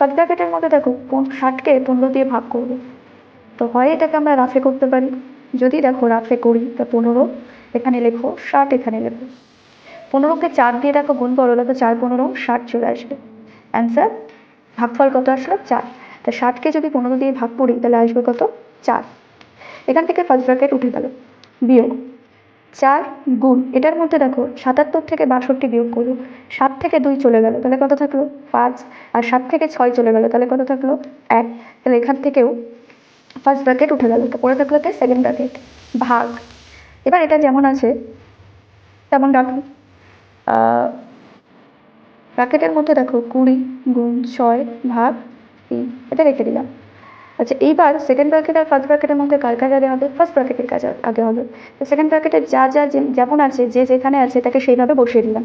First ব্র্যাকেটের মধ্যে দেখো ষাটকে পনেরো দিয়ে ভাগ করব। তো হয় এটাকে আমরা রাফে করতে পারি। যদি দেখো রাফে করি, তা পনেরো, এখানে লেখো ষাট, এখানে লেখো। পনেরোকে চার দিয়ে দেখো গুণ করো, দেখো চার, পনেরো, ষাট চলে আসবে। অ্যান্সার ভাগফল কত আসলো? চার। তা ষাটকে যদি পনেরো দিয়ে ভাগ করি, তাহলে আসবে কত? চার। এখান থেকে ফার্স্ট ব্র্যাকেট উঠে গেল। বিয়োগ। চার গুণ। এটার মধ্যে দেখো সাতাত্তর থেকে বাষট্টি বিয়োগ করল সাত থেকে দুই চলে গেল, তাহলে কত থাকল? পাঁচ। আর সাত থেকে ছয় চলে গেল, তাহলে কত থাকল? এক। তাহলে এখান থেকেও ফার্স্ট ব্র্যাকেট উঠে গেল পরে থাকল সেকেন্ড ব্র্যাকেট ভাগ। এবার এটা যেমন আছে, তেমন রাখুন ব্র্যাকেটের মধ্যে দেখো কুড়ি গুণ ছয় ভাগ তিন। এটা রেখে দিলাম। আচ্ছা এইবার সেকেন্ড ব্র্যাকেট আর ফার্স্ট ব্র্যাকেটের মধ্যে কার কাজ আগে হবে? ফার্স্ট ব্র্যাকেটের কাজ আগে হবে। তো সেকেন্ড ব্র্যাকেটে যা যা যেমন আছে, যে যেখানে আছে, তাকে সেইভাবে বসিয়ে দিলাম।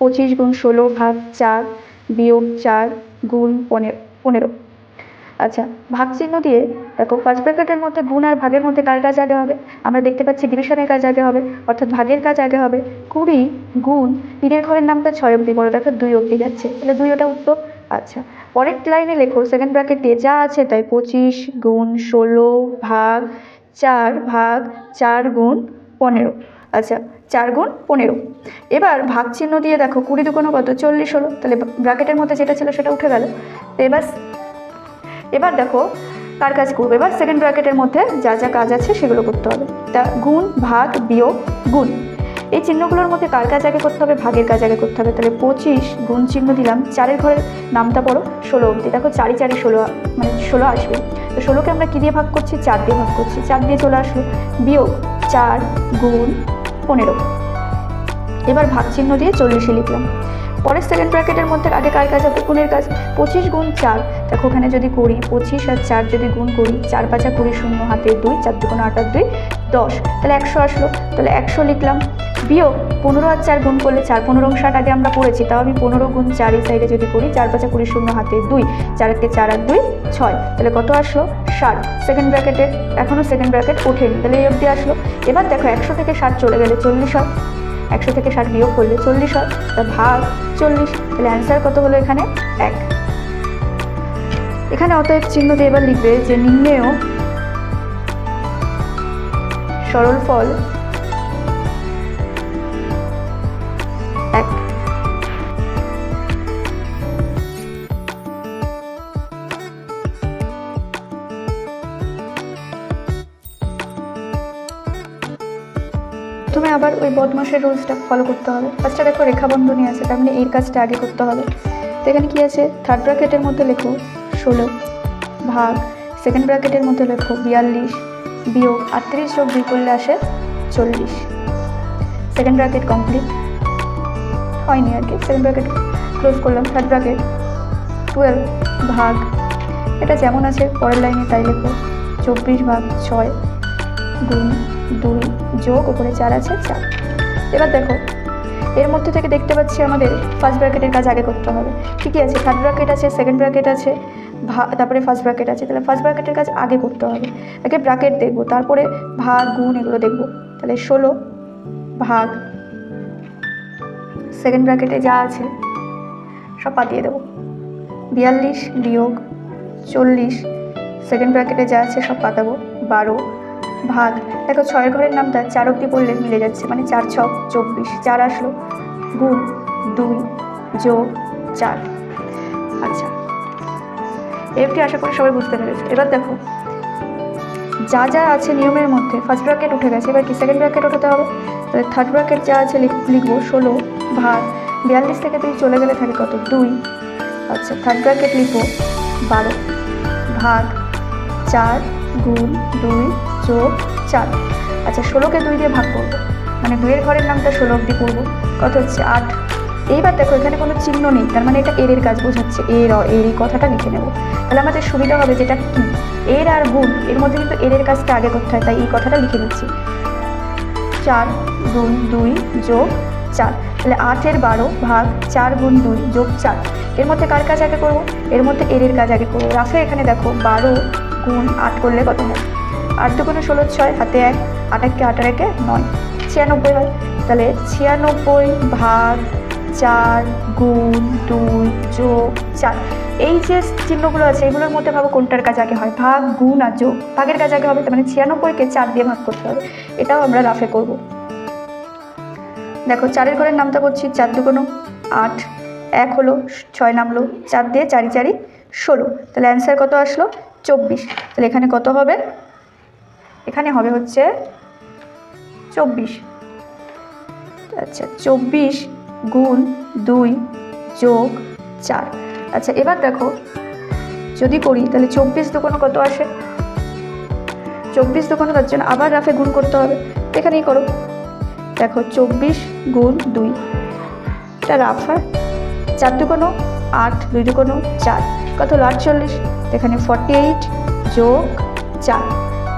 পঁচিশ গুণ ষোলো ভাগ চার, বিয়োগ চার গুণ পনেরো পনেরো। আচ্ছা ভাগ চিহ্ন দিয়ে দেখো ফার্স্ট ব্র্যাকেটের মধ্যে গুণ আর ভাগের মধ্যে কার কাজ আগে হবে? আমরা দেখতে পাচ্ছি ডিভিশনের কাজ আগে হবে, অর্থাৎ ভাগের কাজ আগে হবে। কুড়ি গুণ তিনের ঘরের নামটা ছয় অবধি বড় দেখো দুই অবধি যাচ্ছে। তাহলে দুই ওটা উত্তর। আচ্ছা পরের লাইনে লেখো সেকেন্ড ব্র্যাকেট দিয়ে যা আছে তাই পঁচিশ গুণ ষোলো ভাগ চার ভাগ চার গুণ পনেরো। আচ্ছা চার গুণ পনেরো। এবার ভাগ চিহ্ন দিয়ে দেখো, কুড়ি দুগুণ কত? চল্লিশ হলো। তাহলে ব্র্যাকেটের মধ্যে যেটা ছিল সেটা উঠে গেল। এবার এবার দেখো কার কাজ করব? এবার সেকেন্ড ব্র্যাকেটের মধ্যে যা যা কাজ আছে সেগুলো করতে হবে। তা গুণ, ভাগ, বিয়োগ, গুণ। এই চিহ্নগুলোর মধ্যে কার কাজ আগে করতে হবে, ভাগের কাজ আগে করতে হবে? তাহলে পঁচিশ গুণ চিহ্ন দিলাম। চারের ঘরের নামটা পড়ো, ষোলো অবধি। দেখো চারি চারি ষোলো মানে ষোলো আসবে। তো ষোলোকে আমরা কী দিয়ে ভাগ করছি? চার দিয়ে ভাগ করছি। চার দিয়ে চলে আসলো। বিয়োগ চার গুণ পনেরো। এবার ভাগ চিহ্ন দিয়ে চল্লিশে লিখলাম। পরের সেকেন্ড ব্র্যাকেটের মধ্যে আগে কার কাজ হবে? গুণের কাজ? পঁচিশ গুণ চার। দেখো ওখানে যদি করি, পঁচিশ আর চার যদি গুণ করি, চার পাঁচা কুড়ি শূন্য হাতে দুই, চার দুগুণ আট আর দুই, দশ। তাহলে একশো আসলো। তাহলে একশো লিখলাম। বিয়োগ পনেরো আর চার গুণ করলে চার। পনেরো ষাট আগে আমরা পড়েছি তাও আমি পনেরো গুণ চার এই সাইডে যদি করি, চার পাঁচা কুড়ি শূন্য হাতে দুই চারকে চার আর দুই, ছয়। তাহলে কত আসলো? ষাট। সেকেন্ড ব্র্যাকেটে এখনও সেকেন্ড ব্র্যাকেট ওঠেনি। তাহলে এই অবধি আসলো। এবার দেখো একশো থেকে ষাট চলে গেলে চল্লিশ হয়। একশো থেকে ষাট বিয়োগ করলে চল্লিশ হয়, তা ভাগ চল্লিশ, তাহলে অ্যান্সার কত হলো এখানে? এক। এখানে অতএব চিহ্ন দিয়ে এবার লিখবে যে নিম্নেও সরল ফল তুমি আবার ওই বদমাসের রুলসটা ফলো করতে হবে। ফার্স্টে দেখো রেখা বন্ধনী আছে, তার মানে এর কাজটা আগে করতে হবে। তো এখানে কি আছে? থার্ড ব্র্যাকেটের মধ্যে লেখো ষোলো ভাগ সেকেন্ড ব্র্যাকেটের মধ্যে লেখো বিয়াল্লিশ, বিয়োগ আটত্রিশ যোগ দুই করলে আসে চল্লিশ। সেকেন্ড ব্র্যাকেট কমপ্লিট হয়নি আর কি। সেকেন্ড ব্র্যাকেট ক্লোজ করলাম। থার্ড ব্র্যাকেট টুয়েলভ ভাগ। এটা যেমন আছে, পরের লাইনে তাই লেখো। চব্বিশ ভাগ ছয় গুণ দুই যোগ, উপরে চার আছে, চার। এবার দেখো, এর মধ্যে থেকে দেখতে পাচ্ছি আমাদের ফার্স্ট ব্র্যাকেটের কাজ আগে করতে হবে। ঠিকই আছে থার্ড ব্র্যাকেট আছে সেকেন্ড ব্র্যাকেট আছে, ভা, তারপরে ফার্স্ট ব্র্যাকেট আছে। তাহলে ফার্স্ট ব্র্যাকেটের কাজ আগে করতে হবে। আগে ব্র্যাকেট দেখব, তারপরে ভাগ, গুণ এগুলো দেখব। তাহলে ষোলো ভাগ সেকেন্ড ব্র্যাকেটে যা আছে, সব পাতিয়ে দেবো। বিয়াল্লিশ বিয়োগ চল্লিশ সেকেন্ড ব্র্যাকেটে যা আছে, সব পাতাবো বারো ভাগ। দেখো, ছয়ের ঘরের নামটা চার অব্দি পড়লে মিলে যাচ্ছে। মানে চার, ছক, চব্বিশ। চার আসলো। গুণ দুই, যোগ চার। আচ্ছা। এফটি আশা করি সবাই বুঝতে পেরেছে। এবার দেখো, যা যা আছে নিয়মের মধ্যে ফার্স্ট ব্র্যাকেট উঠে গেছে। এবার কি সেকেন্ড ব্র্যাকেট উঠাতে হবে? তাহলে থার্ড ব্র্যাকেট যা আছে লিখ- লিখব ষোলো ভাগ। বিয়াল্লিশ থেকে তুই চলে গেলে থাকে কত? দুই। আচ্ছা থার্ড ব্র্যাকেট লিখব বারো ভাগ চার গুণ দুই যোগ চার আচ্ছা ষোলোকে দুই দিয়ে ভাগ করব। মানে দুইয়ের ঘরের নামটা ষোলো অব্দি করব। কত হচ্ছে? আট। এইবার দেখো, এখানে কোনো চিহ্ন নেই। তার মানে এটা এর কাজ বোঝাচ্ছে। এর, অ, এর এই কথাটা লিখে নেব। তাহলে আমাদের সুবিধা হবে যেটা কি? এর আর গুণ, এর মধ্যে কিন্তু এর এর কাজটা আগে করতে হয়, তাই এই কথাটা লিখে দিচ্ছি চার গুণ দুই যোগ চার। তাহলে আটের বারো ভাগ চার গুণ দুই যোগ চার। এর মধ্যে কার কাজ আগে করব? এর মধ্যে এর এর কাজ আগে করব। রাফে এখানে দেখো, বারো গুণ আট করলে কত হয়? আট দুগুণে ষোলো ছয় হাতে এক আট একে আট একে নয়, ছিয়ানব্বই হয়, তাহলে ছিয়ানব্বই ভাগ চার, গুণ দুই, যোগ চার। এই যে চিহ্নগুলো আছে, এগুলোর মধ্যে ভাবো কোনটার কাজ আগে হয়? ভাগ, গুণ আর যোগ। ভাগের কাজ আগে হবে, তার মানে ছিয়ানব্বইকে চার দিয়ে ভাগ করতে হবে। এটাও আমরা রাফে করব। দেখো, চারের ঘরের নামটা করছি চার দুগুণ আট, এক হলো, ছয় নামলো, চার দিয়ে চারি চারি, ষোলো। তাহলে অ্যান্সার কত আসলো? চব্বিশ। তাহলে এখানে কত হবে? এখানে হবে হচ্ছে চব্বিশ। আচ্ছা চব্বিশ গুণ দুই যোগ চার। আচ্ছা এবার দেখো, যদি করি, তাহলে চব্বিশ দুগুণ কত আসে? চব্বিশ দুগুণ তার জন্য আবার রাফে গুণ করতে হবে। এখানেই করো। দেখো, চব্বিশ গুণ দুই। এটা রাফ হয়। চার দুগুণ আট, দুই দুগুণ চার। কত হলো? আটচল্লিশ। এখানে ফর্টি এইট যোগ চার।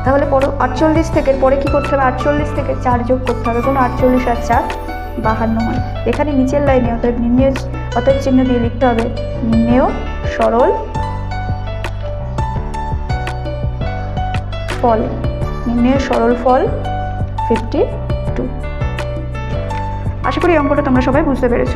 তাহলে পরে আটচল্লিশ থেকে, পরে কী করতে হবে? আটচল্লিশ থেকে চার যোগ করতে হবে। কোনো আটচল্লিশ আর চার, বাহান্ন হয়। এখানে নিচের লাইনে অর্থাৎ নিম্নে অর্থাৎ চিহ্ন দিয়ে লিখতে হবে নিম্নেয় সরল ফল। নিম্নের সরল ফল ফিফটি টু আশা করি অঙ্কটা তোমরা সবাই বুঝতে পেরেছ।